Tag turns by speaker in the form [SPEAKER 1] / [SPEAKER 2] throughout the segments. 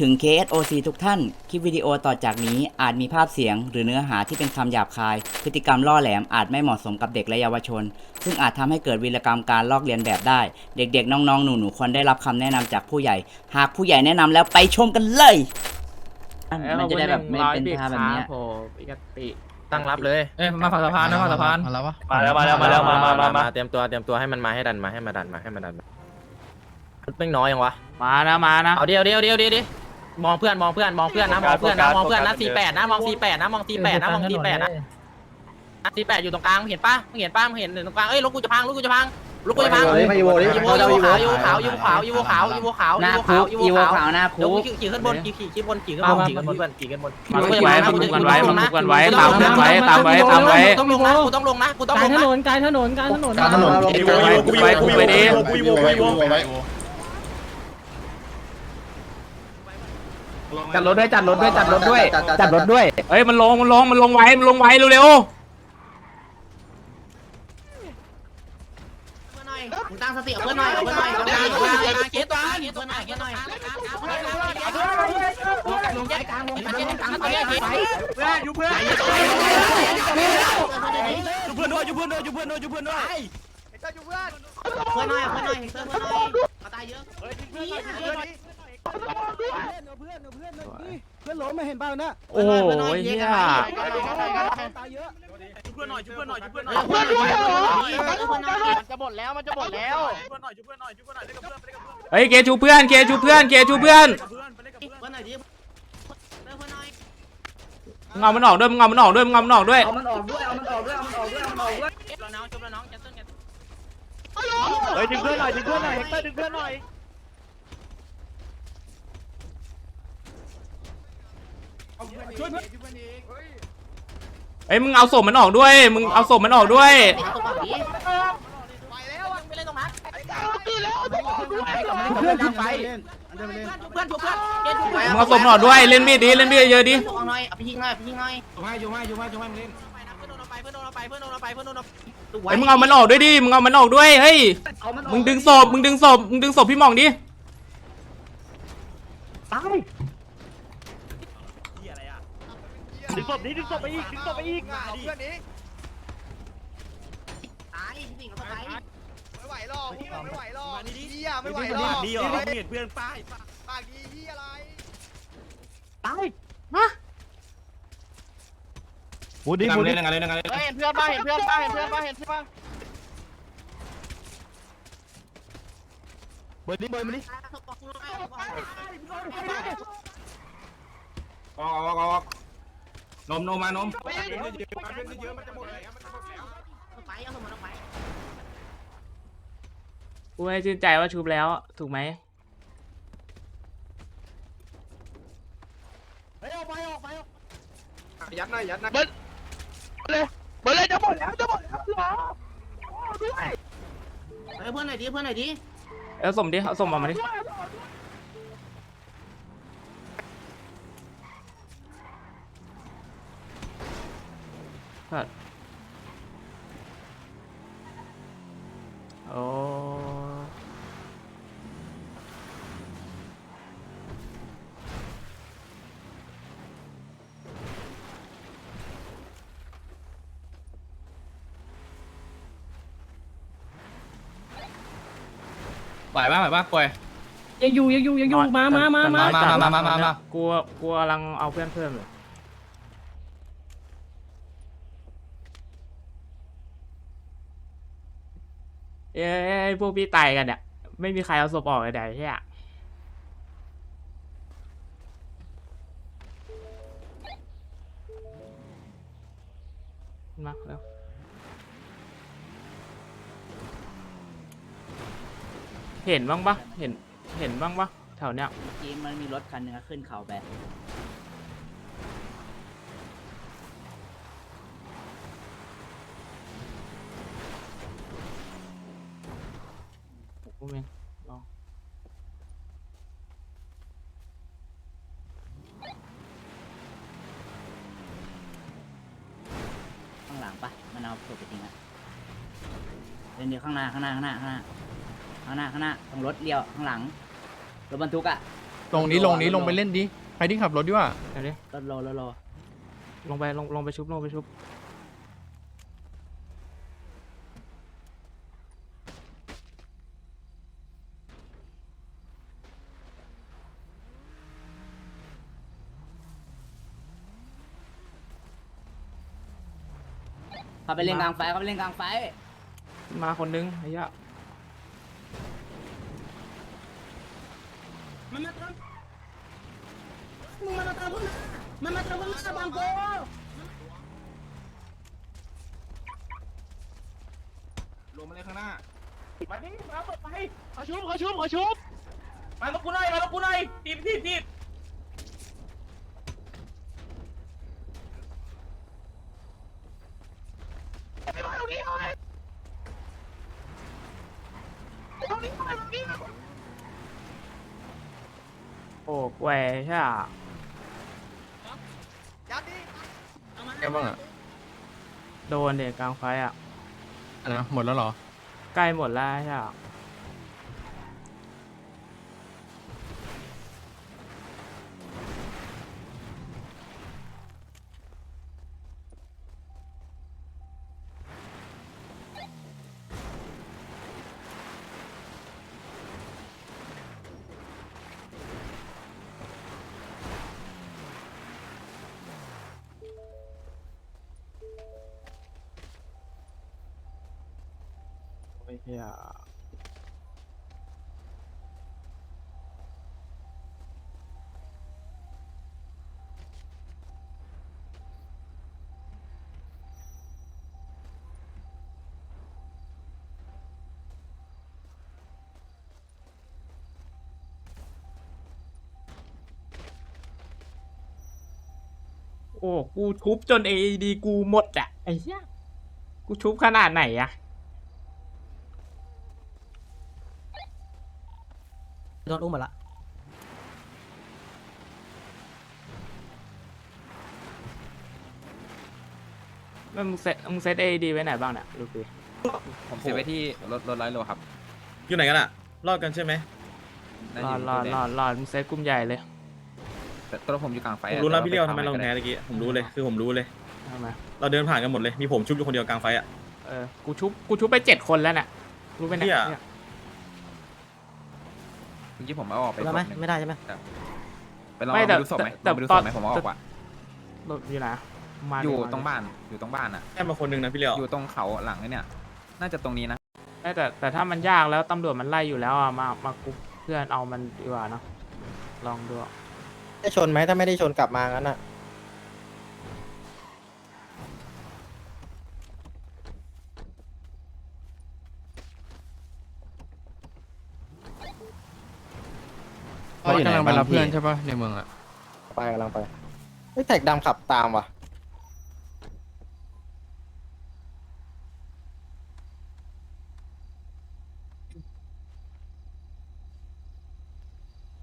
[SPEAKER 1] ถึง KSOC ทุกท่าน คลิปวิดีโอต่อจากนี้อาจมีภาพเสียง หรือเนื้อหาที่เป็นคำหยาบคาย พฤติกรรมล่อแหลมอาจไม่เหมาะสมกับเด็กและเยาวชน ซึ่งอาจทำให้เกิดวีรกรรมการลอกเลียนแบบได้ เด็กๆ น้องๆ หนูๆ ควรได้รับคำแนะนำจากผู้ใหญ่ หากผู้ใหญ่แนะนำแล้วไปชมกันเลย มันจะได้แบบไม่เป็นท่าแบบเนี้ย
[SPEAKER 2] โผปกติ
[SPEAKER 3] ตั้งรับเลย
[SPEAKER 4] เอ้ยมาฝั่งสะพานนะฝั่งสะพาน
[SPEAKER 5] มาแล้ววะ
[SPEAKER 6] มาแล้วมาแล้วมาแล้วมามามามา
[SPEAKER 3] เตรียมตัวเตรียมตัวให้มันมาให้ดันมาให้มาดันมาให้มาดันมาแม่งน้อยยังวะ
[SPEAKER 2] มานะมานะ
[SPEAKER 3] เอาเดียวเดียวเดียวเดียวดิ มองเพื่อนมองเพื่อนมองเพื่อนนะมองเพื่อนนะมองเพื่อนนะสี่แปดนะมองสี่แปดนะมองสี่แปดนะมองสี่แปดนะสี่แปดอยู่ตรงกลางเห็นปะเห็นปะเห็นตรงกลางเอ้ยรถกูจะพังรถกูจะพังรถกูจะพัง
[SPEAKER 6] อีโวดิ
[SPEAKER 3] ยูโวยูโวขาวยูโวขาวยูโวขาวยูโวขาวยูโวขาว
[SPEAKER 1] หน้า
[SPEAKER 3] ยูโว
[SPEAKER 1] คุ
[SPEAKER 3] ขาว
[SPEAKER 1] ก
[SPEAKER 3] ยู
[SPEAKER 1] อี
[SPEAKER 3] โว
[SPEAKER 1] โว
[SPEAKER 3] ขาว
[SPEAKER 1] ขาวหน้า
[SPEAKER 3] เดี๋ยว
[SPEAKER 1] คุก
[SPEAKER 3] ขี่ขี่ขึ้นบนขี่ขี่ขึ้นบนขี่ขึ้นบนขี่ขึ้นบนขี่ขึ้นบนขี่ขึ้นบน
[SPEAKER 2] มาคุกกันไว้มาคุกกันไว้มาคุกกันไว้ตามเพื่อนไว้ตามไว้ตามไว้
[SPEAKER 3] ต้องลงนะกูต้องลงนะกูต้อง
[SPEAKER 4] กา
[SPEAKER 3] ล
[SPEAKER 4] รงถ
[SPEAKER 3] นะ
[SPEAKER 4] นนกลารถนนกลารถนน
[SPEAKER 5] กลางถนน
[SPEAKER 6] อีโวอีโวกูอีโวกูอีโวกูอีโวกูอีโวกูอีโว
[SPEAKER 2] จัดรถด้วยจัดรถด้วยจัดรถด้วย
[SPEAKER 6] จัดรถด้วย
[SPEAKER 2] เอ้ยมันลงมันลงมันลงไว้มันลงไว้เร็ว
[SPEAKER 3] มึงตั้งสติเอาเพื่อนหน่อยเอาเพื่อนหน่อยเอาเพื่อนหน่อยเอาเพื่อนหน่อยเก็บตัวเก็บตัวหน่อยเก็บหน่อยลงแยกกลางลงกลางลงกลางไปไป
[SPEAKER 6] เพื่อนอยู่เพื่อน
[SPEAKER 3] เอ
[SPEAKER 6] ยู่เพื่อนด้วยอยู่เพื่อนด้วยอยู่เพื่อนด้วยอยู่เพื่อนด้วยเจ้าอยู่เพื่อน
[SPEAKER 3] พื่อนหน่อยเพื่อนหน่อยเพื่อนหน่อยเอาตายเยอะ
[SPEAKER 6] เฮ้ยเพื่อนด้วยเพื่อนด้วย
[SPEAKER 4] เพื่อนล้มไม่เห็นบ้านะ
[SPEAKER 2] โอ้โหเฮีย
[SPEAKER 4] ตายเยอะ
[SPEAKER 6] เพื่อนหน่อยเพื่อนหน่อยเพื่อนหน่อย
[SPEAKER 3] เพื่อนด้วยเพื่อนหน่อย
[SPEAKER 6] จะหมดแล้วมันจะหมดแล้วเพื่อนหน่อยเพื่อนหน่อยเพื่อนหน่อยเล่นกับเพื่อนเล่นกับเพื่อน
[SPEAKER 2] เฮ้ยเกชูเพื่อนเกชูเพื่อนเกชูเพื่อน
[SPEAKER 6] เงา
[SPEAKER 2] มันออกด้วยมึงามันออกด้วยมึงามันออกด้วย
[SPEAKER 1] เอามันออกด้วยเอามันออกด้วยเอามันออกด้วยเอามันออกด้วย
[SPEAKER 3] จบแล้วน้องจบแล้วน้องจะต้นกัน
[SPEAKER 6] เฮ้ยดึงเพื่อนหน่อยดึงเพื่อนหน่อยเฮกเตอร์ดึงเพื่อนหน่อย
[SPEAKER 2] เอ้ยมึงเอาศพมันออกด้วย มึงเอาศพมันออกด้วย
[SPEAKER 3] ติดตัวฝั่งนี้ไปแล้วไปเล่นตรงนั้น
[SPEAKER 4] เพื่อนไป
[SPEAKER 3] เพื่อนเพื่อนเกณฑ์ถูกไหม
[SPEAKER 2] มึงเอาศพมันออกด้วย เล่นมีดดิเล่นมีดเยอะดิ
[SPEAKER 3] เอาหน่อยเอาไปยิงหน่อยไปยิงหน่อย
[SPEAKER 4] อยู่ไม่อยู่ไม่อยู่ไม่อยู่ไม่เล่น
[SPEAKER 3] เพื่อนโดนไปเพื่อนโดนไปเพื่อนโดนไปเพื่อนโดนไป
[SPEAKER 2] เฮ้ยมึงเอามันออกด้วยดิ มึงเอามันออกด้วย เฮ้ย
[SPEAKER 1] เอามันออก
[SPEAKER 2] มึงดึงศพ มึงดึงศพ มึงดึงศพพี่หมองดิ
[SPEAKER 6] ดึงศพนี้ดึงศพไปอีกดึงศพไปอีกเอาเพื่อนนี้
[SPEAKER 3] ตายสิ่งเขาตาย
[SPEAKER 6] ไม่ไหวหรอกพี่ไม่ไหวหรอกเฮียไม่ไหวหรอกนี่เหรอเห็นเพื่อนป้ายปากดีที่อะไร
[SPEAKER 5] พูดดิพูดดิยังไงยังไง
[SPEAKER 6] เห็นเพื่อนป้าเห็นเพื่อนป้าเห็นเพื่อนป้าเห็นเพื่อนป้า
[SPEAKER 5] เบิร์ดดิเบิร์ดมาดิออกออกออก นมนมมานม
[SPEAKER 3] ไปเอาสมองไป
[SPEAKER 2] กูให้ชื่นใจว่าชุบแล้วถูกไหม
[SPEAKER 5] ยัดหน่อยยัดหน่อย
[SPEAKER 6] เปิดเลยจะหมดแล้วจะหมดแล้วหรอ
[SPEAKER 3] เพื่อนหน่อยดิเพื่อนหน่อยดิ
[SPEAKER 2] เอาสมดิเอาสมออกมาดิ ครับโอ้
[SPEAKER 5] ไหวป่ะไหวป่ะกวย
[SPEAKER 4] ยังอยู่ยังอยู่ยังอยู่มามามามา
[SPEAKER 2] จัด
[SPEAKER 5] มามามา มา
[SPEAKER 2] กูกูกำลังเอาเพื่อนเพิ่มอยู่ เอ้ยพวกพี่ตายกันเนี่ยไม่มีใครเอาศพออกเลยเดี๋ยวใช่ยมาแล้วเห็นบ้างปะเห็น เห็นบ้างปะแถวเนี้ย
[SPEAKER 1] เมื่อกี้มันมีรถคันหนึงอะขึ้นเขาไป
[SPEAKER 2] กูเองลอง
[SPEAKER 1] ข้างหลังปะมันเอาศพไปทิ้งอะเดี๋ยวเดี๋ยวข้างหน้าข้างหน้าข้างหน้าข้างหน้าข้างหน้าข้างหน้าตรงรถเลี้ยวข้างหลังรถบรรทุกอะ
[SPEAKER 7] ลงนี้ลงนี้ลงไปเล่นดิใครที่ขับรถดีกว่า
[SPEAKER 2] เดี๋ยวดิ
[SPEAKER 4] รอรอรอรอ
[SPEAKER 2] ลงไปลงลงไปชุบลงไปชุบ
[SPEAKER 1] เขาไปเล่นกลางไฟเขาไปเล่นกลางไฟ
[SPEAKER 2] มาคนนึงไอ้เหี้ย
[SPEAKER 4] มันมาเติมมึงมาเติมพุ่งมันมาเติมพุ่งหน้าบางโก
[SPEAKER 5] ลงมาเลยข้างหน้า
[SPEAKER 3] มาดิมาเปิดไปขอชุบขอชุบขอชุบ มาลงกูหน่อยมาลงกูหน่อยทีบทีบทีบ
[SPEAKER 2] วใช่อะ
[SPEAKER 6] ยัดดิ
[SPEAKER 7] แกบ้างอะ
[SPEAKER 2] โดนเด็กกลางไฟอะ
[SPEAKER 7] อันนะหมดแล้วเหรอ
[SPEAKER 2] ใกล้หมดแล้วใช่อะ เหี้ยโอ้ กูชุบจนเอดีกูหมดอะไอ้เหี้ย กูชุบขนาดไหนอะ
[SPEAKER 4] โดนอุ้มมาละ
[SPEAKER 2] แล้วมึงเซตมึงเซตเอดีไว้ไหนบ้างเนี่ยลูกพี่
[SPEAKER 8] ผมเสียไว้ที่รถรถร้อยโลครับ
[SPEAKER 6] อยู่ไหนกันอะรอดกันใช่ไหม
[SPEAKER 8] น่าร
[SPEAKER 2] อ
[SPEAKER 8] อ
[SPEAKER 2] ด
[SPEAKER 8] ยู่
[SPEAKER 2] รอดรอดรอดมึงเซตกลุ่มใหญ่เลย
[SPEAKER 8] แต่ตัวผมอยู่กลางไฟ
[SPEAKER 6] ผม
[SPEAKER 8] อะ
[SPEAKER 6] รู้แล้ว
[SPEAKER 8] ต่า
[SPEAKER 6] พี่เลี้ยว
[SPEAKER 8] ป
[SPEAKER 6] ทำไมเรา
[SPEAKER 8] ก็
[SPEAKER 6] แพ้
[SPEAKER 8] ด้
[SPEAKER 6] ตะกี้ผมรู้เลยคือผมรู้เลย
[SPEAKER 2] ทำไม
[SPEAKER 6] เราเดินผ่านกันหมดเลยมีผมชุบอยู่คนเดียวกลางไฟอะ
[SPEAKER 2] เออกูชุบกูชุบไปเจ็ดคนแล้วน่ะรู้ไหม
[SPEAKER 6] เหี้
[SPEAKER 2] เนี่ย
[SPEAKER 6] ย
[SPEAKER 8] เมื่อกี้ผมเอาออกไป
[SPEAKER 4] ได้ไหม
[SPEAKER 8] ศพนึ่ง
[SPEAKER 4] ไม่ได้ใช่ไหม
[SPEAKER 8] ไปลอง
[SPEAKER 2] ไม่
[SPEAKER 8] เอา
[SPEAKER 2] แต่
[SPEAKER 8] ไปดูศพไหม
[SPEAKER 2] แต่
[SPEAKER 8] ลองไปดู
[SPEAKER 2] ต
[SPEAKER 8] ศ
[SPEAKER 2] อน
[SPEAKER 8] พไหมผมเอาออกว่ะ
[SPEAKER 2] รถอยู่ไหนมา
[SPEAKER 8] อยู่
[SPEAKER 2] ดิมดิ
[SPEAKER 8] ตรงบ้านอยู่ตรงบ้านอะ
[SPEAKER 6] แค่มาคนหนึงนะพี่เลี้ยว
[SPEAKER 8] อยู่ตรงเขาหลังไอ้เนี่ย น่าจะตรงนี้นะ
[SPEAKER 2] ไม่แต่แต่ถ้ามันยากแล้วตำรวจมันไล่อยู่แล้วอะมามากรุ๊ปเพื่อนเอามันดีกว่าเนอะลองดูอะ
[SPEAKER 4] ได้ชนไหมถ้าไม่ได้ชนกลับมางั้นอะ
[SPEAKER 7] บอสกำลังไปรับเพื่อนใช่ปะในเมืองอะ
[SPEAKER 4] ไปกำลังไปไอ้แท็กดำขับตามว่ะ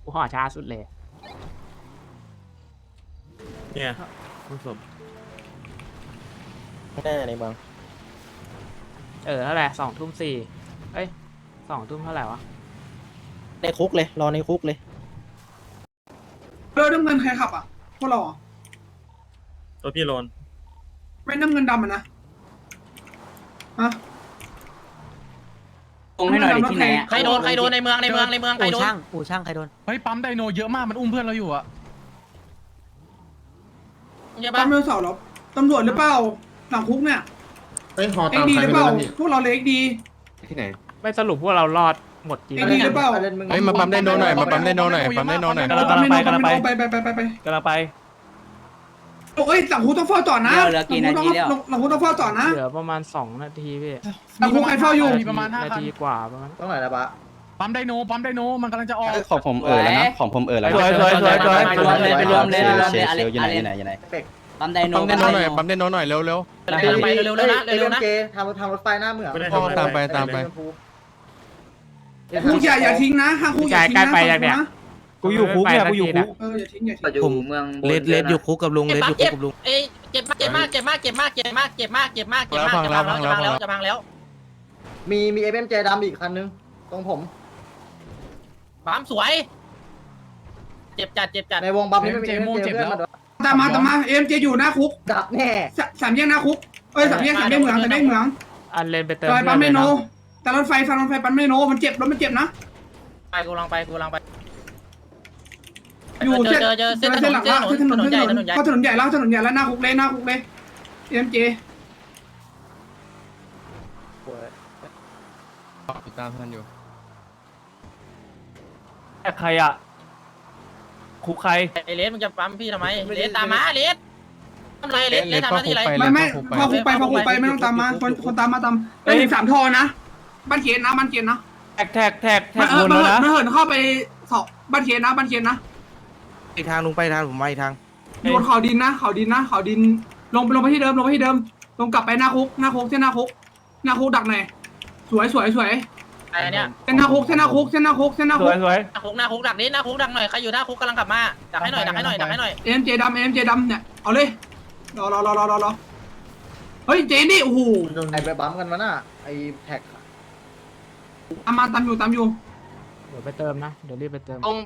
[SPEAKER 2] กูห่อช้าสุดเลย
[SPEAKER 6] เนี่ยคุณสม
[SPEAKER 4] แน่ในเมือง
[SPEAKER 2] เออเท่าไหร่สองทุ่มสี่เอ้ยสองทุ่มเท่าไหร่วะ
[SPEAKER 4] ในคุกเลย รอในคุกเลย
[SPEAKER 9] เออน้ำเงินใครขับอะพวกเราเหรอ
[SPEAKER 6] ตัวพี่โรน
[SPEAKER 9] ไม่น้ำเงินดำอะนะฮะ
[SPEAKER 1] ตรงให้หน่อยดิที่ไหนอะ
[SPEAKER 3] ใครโดนใครโดนในเมืองในเมืองในเมืองใครโดน
[SPEAKER 4] อู่ช่างใครโดน
[SPEAKER 7] เฮ้ยปั๊มไดโนเยอะมากมันอุ้มเพื่อนเราอยู่อะ
[SPEAKER 3] ใช่
[SPEAKER 9] ตา
[SPEAKER 3] ปะ
[SPEAKER 9] มเรือเสาเหรอตำรวจหรือเปล่าหลังคุกเนี่ย
[SPEAKER 5] เฮ้ยหอ
[SPEAKER 9] เอ็
[SPEAKER 5] ตากม
[SPEAKER 9] ดี
[SPEAKER 5] ใคร
[SPEAKER 9] หรือ
[SPEAKER 5] ไม่
[SPEAKER 9] เป
[SPEAKER 5] รู้
[SPEAKER 9] ล่า
[SPEAKER 5] นะพี่
[SPEAKER 9] พวกเราเลยเอ็กดี
[SPEAKER 5] ที่ไหน
[SPEAKER 2] ไม่สรุปพวกเรารอด หมดจริง
[SPEAKER 9] เอ็กดีหรือเปล่า
[SPEAKER 7] เฮ้ยมาปั๊มไดโนหน่อยมาปั๊มไดโนหน่อยปั๊มไดโนหน่อย
[SPEAKER 9] กำลังไปกำลังไปไปไปไปไป
[SPEAKER 3] กำลังไป
[SPEAKER 9] เอ้ยหลังคุกต้องเฝ้าจอดนะ
[SPEAKER 1] เดี๋ยวเหลือกี่นาทีแล้ว
[SPEAKER 9] หลังคุกต้องเฝ้าจอดนะ
[SPEAKER 2] เหลือประมาณสองนาทีพี่
[SPEAKER 9] หลังคุกใครเฝ้าอยู่
[SPEAKER 7] มีประมาณห้า
[SPEAKER 2] นา
[SPEAKER 7] คัน
[SPEAKER 2] ทีกว่าประมาณ
[SPEAKER 4] ต้องไหนนะปะ
[SPEAKER 7] ปั๊มไดโนปั๊มไดโนมันกำลังจะออก
[SPEAKER 4] ของผมเออแล้วนะของผมเออแล้ว
[SPEAKER 2] สวยสวยสวยสวย
[SPEAKER 1] ไปรวมเลยไปรวมเลยไปรวมเลยอะไร
[SPEAKER 4] อยู่
[SPEAKER 1] อะ
[SPEAKER 4] ไหน
[SPEAKER 1] ไร
[SPEAKER 4] อยู่ไหนอยู่ไหน
[SPEAKER 1] ปั๊มไดโน
[SPEAKER 7] ปั๊มไดโนหน่อยปั๊มไดโนหน่อยเร็วเร็ว
[SPEAKER 3] กำลังไปเร็วๆแล้วนะเร็วๆนะ
[SPEAKER 4] ทำทำรถไฟหน้าเหมือง
[SPEAKER 6] ไม่ได้
[SPEAKER 7] พ่อ
[SPEAKER 6] ทำอะไร
[SPEAKER 7] ตามไปตามไป
[SPEAKER 9] คุกอย่าอย่าทิ้งนะห้างคุกอย่าทิ้งนะ
[SPEAKER 2] กูอยู่คุกเนี่ยกูอยู่คุก
[SPEAKER 9] เอออย่าทิ้งอย่าทิ้ง
[SPEAKER 1] ผมเมือง
[SPEAKER 4] เลดเลดอยู่คุกกับลุง
[SPEAKER 3] เจ็
[SPEAKER 4] เล
[SPEAKER 3] บ
[SPEAKER 4] ด
[SPEAKER 3] ปะ
[SPEAKER 4] อยู่คุ
[SPEAKER 3] เจ็
[SPEAKER 4] ก
[SPEAKER 3] บ
[SPEAKER 4] กับลุง
[SPEAKER 3] เอ้ยเจ็บมากเจ็บมากเจ็บมากเจ็บมากเจ็บมากเจ็บมากเจ็บมากเจ็บมากเจ็บมากจะพังแล้วจะพังแล้วจะพังแล้ว
[SPEAKER 4] มีมีเอฟเอ็มเจดำอีกคันนึงตรงผม
[SPEAKER 3] ปั๊มสวย เจ็บจัดเจ็บจัด
[SPEAKER 6] ในวงบัฟนี่ไม่มี
[SPEAKER 7] เจม่วงเจ็บแล้ว
[SPEAKER 9] ตามมาตามมาเอ็มเจอยู่หน้าคุก
[SPEAKER 6] ดับแน่
[SPEAKER 9] สสามแยกหน้าคุกเอ้ยสามแยกสามแยกเหมืองสามแยกเหมือง
[SPEAKER 2] อันเลนไปเติม
[SPEAKER 9] ซอย
[SPEAKER 2] เพื่
[SPEAKER 9] ปั๊
[SPEAKER 2] อ
[SPEAKER 9] ม
[SPEAKER 2] น
[SPEAKER 9] เม
[SPEAKER 2] เลย
[SPEAKER 9] โน
[SPEAKER 2] นะ
[SPEAKER 9] แต่รถไฟฟังรถไฟปั๊มเมโนมันเจ็บรถมันเจ็บนะ
[SPEAKER 3] ไปกูลองไปกูลองไป
[SPEAKER 9] อยู่
[SPEAKER 3] เจอเจอเจอเส้นถน
[SPEAKER 9] เส้น
[SPEAKER 3] น
[SPEAKER 9] หลัก
[SPEAKER 3] เส้น
[SPEAKER 9] ละ
[SPEAKER 3] ถนน
[SPEAKER 9] เส้นถนน
[SPEAKER 3] ถนนใหญ่
[SPEAKER 9] เส้น
[SPEAKER 3] ถ
[SPEAKER 9] ถ
[SPEAKER 3] น
[SPEAKER 9] น
[SPEAKER 3] น
[SPEAKER 9] น
[SPEAKER 3] ใหญ่
[SPEAKER 9] เข้าถนนใหญ่แล้วถนนใหญ่แล้วหน้าคุกเลยหน้าคุกเลยเอ็มเจ
[SPEAKER 7] ติดตามทันอยู่
[SPEAKER 2] ใครอะคุกใคร
[SPEAKER 3] ไอเลสมึงจะปั๊มพี่ทำไมเลสตามมาเลสทำไรเลสเลสทำหน้าที่อะไร
[SPEAKER 7] ไป
[SPEAKER 9] ไม่ไม่
[SPEAKER 7] เข้าคุกไป
[SPEAKER 9] พอคุกไปพอคุกไปไม่ต้องตามมาคนคนตามมาตามไปถึงสามทอนะ บ้านเขียนนะบ้านเขียนนะ
[SPEAKER 2] แท็กแท็กแท็กแท็
[SPEAKER 9] มัน
[SPEAKER 2] ก
[SPEAKER 9] เออบ
[SPEAKER 2] น
[SPEAKER 9] มัน
[SPEAKER 2] แล้ว
[SPEAKER 9] เหิน
[SPEAKER 2] นะ
[SPEAKER 9] มันเหินเข้าไปสอบบ้านเขียนนะบ้านเขียนนะ
[SPEAKER 6] อีกทางลุงไปทางผมมาอีกทาง
[SPEAKER 9] อยู่บนเขาดินนะเขาดินนะเขาดินลงลงไปที่เดิมลงไปที่เดิมลงกลับไปหน้าคุกหน้าคุกเส้นหน้าคุกหน้าคุกดักหน่อยสวยสวยสวย
[SPEAKER 3] ไอ้เนี่ย
[SPEAKER 9] เส้นหน้าคุกเส้นหน้าคุกเส้นหน้าคุกเส้นหน้า
[SPEAKER 2] ส
[SPEAKER 9] คุ
[SPEAKER 2] ว
[SPEAKER 9] ก
[SPEAKER 2] ยสวย
[SPEAKER 3] หน้าคุกหน้าคุกดักนี้หน้าคุกดักหน่อยใครอยู่หน้าคุกกำลังกลับมาดักให้หน่อยดักให้หน่อยดักให้หน่อย
[SPEAKER 9] เอ็มเจดำเอ็มเจดำเนี่ยเอาเลยรอรอรอรอรอรอเฮ้ยเจนี่โอ้โห
[SPEAKER 6] ไอไปบัมกันมาน่ะไอแท็ก
[SPEAKER 9] ตามมาตามอยู่ตามอยู่
[SPEAKER 2] เดี๋ยวไปเติมนะ เดี๋ยวรีบไปเติม
[SPEAKER 6] ลง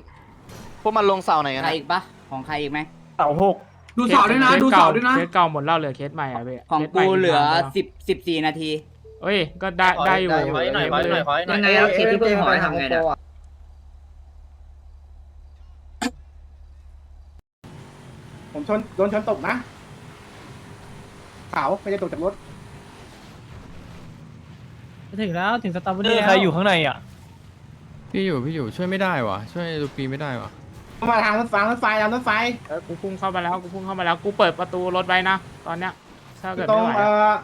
[SPEAKER 6] พวกมันลงเสาไหนกัน
[SPEAKER 1] ใคร
[SPEAKER 6] นะ
[SPEAKER 1] อีกปะของใครอีกไหม
[SPEAKER 2] เสาหก
[SPEAKER 9] ดูเสาด้วยนะดูเสาด้วยนะ
[SPEAKER 2] เคสเก่าหมดแล้วเหลือเคสใหม่อะพี่
[SPEAKER 1] ของ
[SPEAKER 2] คสใม่
[SPEAKER 1] กูเหลือ
[SPEAKER 2] กี่วัน
[SPEAKER 1] สิบสิบสี่นาที
[SPEAKER 2] เอ้ย ก็ได้ได้อยู่
[SPEAKER 3] ขอให้หน่อยขอให้หน่อยขอให้หน่อย
[SPEAKER 1] ยังไงแล้วเคสที่เพิ่งหอยทำไงเนี่ย
[SPEAKER 5] ผมชนโดนชนตกนะขาวไม่ได้ตกจากรถ
[SPEAKER 4] ถึงแล้วถึงสตาร์บัค
[SPEAKER 2] เออใครอยู่ข้างในอะ
[SPEAKER 7] พี่อยู่พี่อยู่ช่วยไม่ได้วะช่วยลูปีไม่ได้วะ
[SPEAKER 5] มาทางรถไฟรถไฟทางรถไฟ
[SPEAKER 2] เออกูพุ่งเข้ามาแล้วกูพุ่งเข้ามาแล้วกูเปิดประตูรถไว้นะตอนเนี้ยถ้าเกิด
[SPEAKER 5] ตร
[SPEAKER 2] ไม่
[SPEAKER 5] ง
[SPEAKER 2] ไหว
[SPEAKER 5] เอ่
[SPEAKER 2] อะ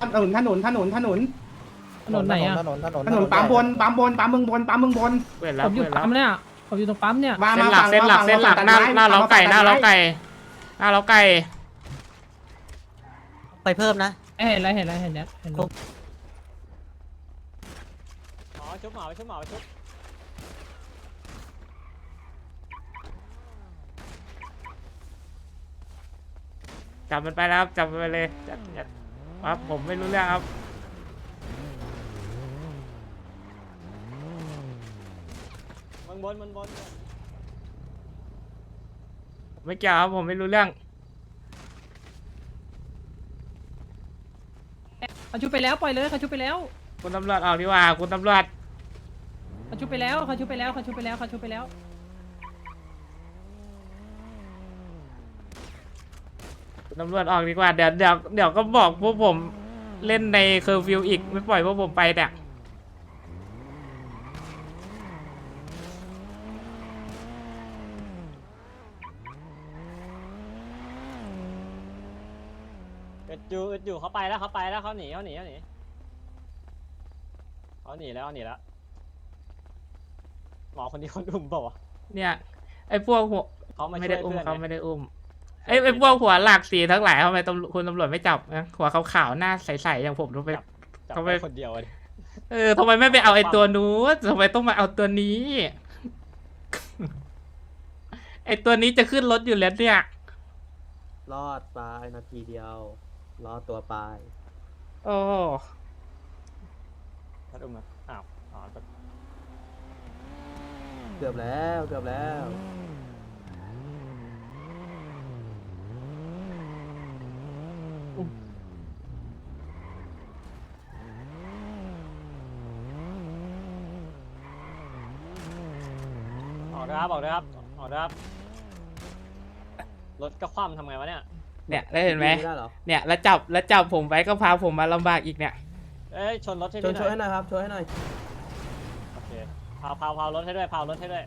[SPEAKER 5] อถนนถนนถนนถนน
[SPEAKER 4] ถนนไหนอะ
[SPEAKER 6] ถนนถนน
[SPEAKER 5] ถนนปั๊มบนปั๊มบนปั๊มเมืองบนปั๊มเมืองบน
[SPEAKER 2] เปิดแล้
[SPEAKER 4] ผ
[SPEAKER 2] ว
[SPEAKER 4] มอยู่
[SPEAKER 2] เปิดแล้ว
[SPEAKER 4] ปั๊มเนี่ยผมอยู่ตรงปั๊มเนี่ย
[SPEAKER 5] มา
[SPEAKER 2] เส้น
[SPEAKER 5] มา
[SPEAKER 2] หลัก
[SPEAKER 5] ฝั่ง
[SPEAKER 2] เส้นหลัก
[SPEAKER 5] ฝั่ง
[SPEAKER 2] เส้นหลัก
[SPEAKER 5] ฝั่ง
[SPEAKER 2] หน้า
[SPEAKER 5] ฝั่ง
[SPEAKER 2] หน้าเล้าไก่หน้าเล้าไก่หน้าเล้าไก่
[SPEAKER 6] ไปเพิ่มนะ
[SPEAKER 4] เอ้ยเห็นแล้วเห็นแล้วเห็นแล้วเห็นแล้ว
[SPEAKER 2] อ๋อ ชุบหมาไปชุบหมาไปชุบจับมันไปแล้วครับจับมันไปเลยจับจับครับผมไม่รู้เรื่องครับมันบนมันบนไม่เกี่ยวครับผมไม่รู้เรื่อง
[SPEAKER 4] เขาชุบไปแล้วปล่อยเลยเขาชุบไปแล้ว
[SPEAKER 2] คุณตำรวจออกดีกว่าคุณตำรวจ
[SPEAKER 4] เขา ชุบไปแล้วเขาชุบไปแล้วเขาชุบไปแล้วเขาชุบไปแล้ว
[SPEAKER 2] คุณตำรวจออกดีกว่าเดี๋ยวเดี๋ยวเดี๋ยวก็บอกพวกผมเล่นในเคอร์ฟิวอีกไม่ปล่อยพวกผมไปเนี่ย
[SPEAKER 10] เอ็ดอยู่เอ็ดอยู่เขาไปแล้วเขาไปแล้วเขาหนีเขาหนีเขาหนีเขาหนีแล้วเขาหนีแล้ว หมอคนนี้คนอุ้มเปล่าวะ
[SPEAKER 2] เนี่ย ไอ้พวกหัว
[SPEAKER 10] เขามา
[SPEAKER 2] ไม่
[SPEAKER 10] ช่ว
[SPEAKER 2] ได้
[SPEAKER 10] ย
[SPEAKER 2] อุ้ม
[SPEAKER 10] เพื่อน
[SPEAKER 2] เขา
[SPEAKER 10] ไง
[SPEAKER 2] ไม่ได้อุ้มไอ้ไอ้พวกหัวหลากสีทั้งหลายทำไมตำรวจคุณตำรวจไม่จับนะหัวขาวๆหน้าใสๆอย่างผมทำไม
[SPEAKER 10] จับ
[SPEAKER 2] เขาไป
[SPEAKER 10] ไปคนเดียวอะดิ
[SPEAKER 2] เออทำไมไม่ไปเอาไอ้ตัวนู้นทำไมต้องมาเอาตัวนี้ ไอ้ตัวนี้จะขึ้นรถอยู่แล้วเนี่ย
[SPEAKER 6] รอดไปนาทีเดียว รอดตัวไป
[SPEAKER 2] โอ้
[SPEAKER 10] ท่านอุ้มนะอ้าวอ๋อแบบ
[SPEAKER 6] เกือบแล้วเกือบแล้ว
[SPEAKER 10] ออกนะครับออกนะครับออกนะครับรถก็คว่ำทำไงวะเนี่ย
[SPEAKER 2] เนี่ยได้เห็นไหม
[SPEAKER 6] ได้เหรอ
[SPEAKER 2] เนี่ยแล้วจับแล้วจับผมไว้ก็พาผมมาลำบากอีกเนี่ย
[SPEAKER 10] เอ้ยชนรถให้
[SPEAKER 6] ช่วย
[SPEAKER 10] พี่ห
[SPEAKER 6] ช่วย
[SPEAKER 10] น่
[SPEAKER 6] ให้
[SPEAKER 10] อย
[SPEAKER 6] หน่อยครับช่วยให้หน่อย
[SPEAKER 10] โอ เคพาวพาวพาวรถให้ด้วยพาวรถให้ด้วย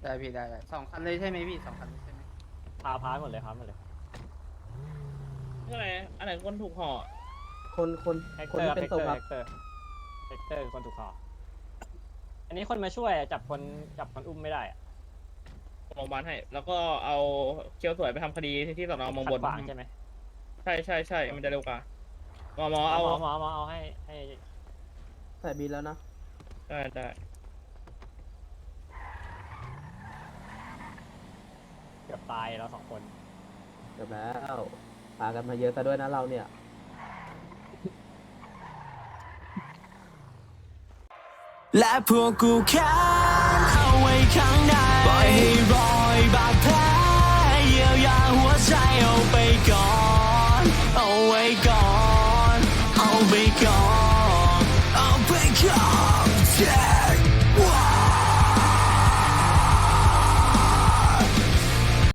[SPEAKER 1] ได้พี่ได้สองคันเลยใช่ไหมพี่สองคันใช่ไหม
[SPEAKER 10] พาวพาวหมดเลยพาวหมดเลย
[SPEAKER 2] อะไรอะไรคนถูกห่อ
[SPEAKER 6] คนคน
[SPEAKER 10] เฮก
[SPEAKER 6] คน
[SPEAKER 10] เตอ
[SPEAKER 6] ที่
[SPEAKER 10] ร์
[SPEAKER 6] เป็น
[SPEAKER 10] เฮก
[SPEAKER 6] ศ
[SPEAKER 10] เต
[SPEAKER 6] พ
[SPEAKER 10] อร์
[SPEAKER 6] ครับ
[SPEAKER 10] เฮกเตอร์เฮกเตอร์คือคนถูกคออันนี้คนมาช่วยอะจับคนจับคนอุ้มไม่ได้อะ
[SPEAKER 2] โรงพยาบาลให้ แล้วก็เอาเคียวสวยไปทำคดีที่สอนอมง
[SPEAKER 10] ขั
[SPEAKER 2] บ
[SPEAKER 10] ด
[SPEAKER 2] น
[SPEAKER 10] ขวางใช่ไหม
[SPEAKER 2] ใช่ใช่ใช่มันจะเร็วกว่าหมอหมอ
[SPEAKER 10] เอา
[SPEAKER 2] เอา
[SPEAKER 10] หมอหมอหมอเอาให้ให้
[SPEAKER 6] ใส่บินแล้วนะ
[SPEAKER 2] ได้ได้
[SPEAKER 10] เกือบตายเราสองคน
[SPEAKER 6] จบแล้วพากันมาเยอะซะด้วยนะเราเนี่ย
[SPEAKER 11] และพวกกูแค่เอาไว้ข้างในปล่อยให้รอยบาดแผลเยียวยาหัวใจเอาไปก่อน เอาไว้ก่อน เอาไปก่อน เอาไปก่อน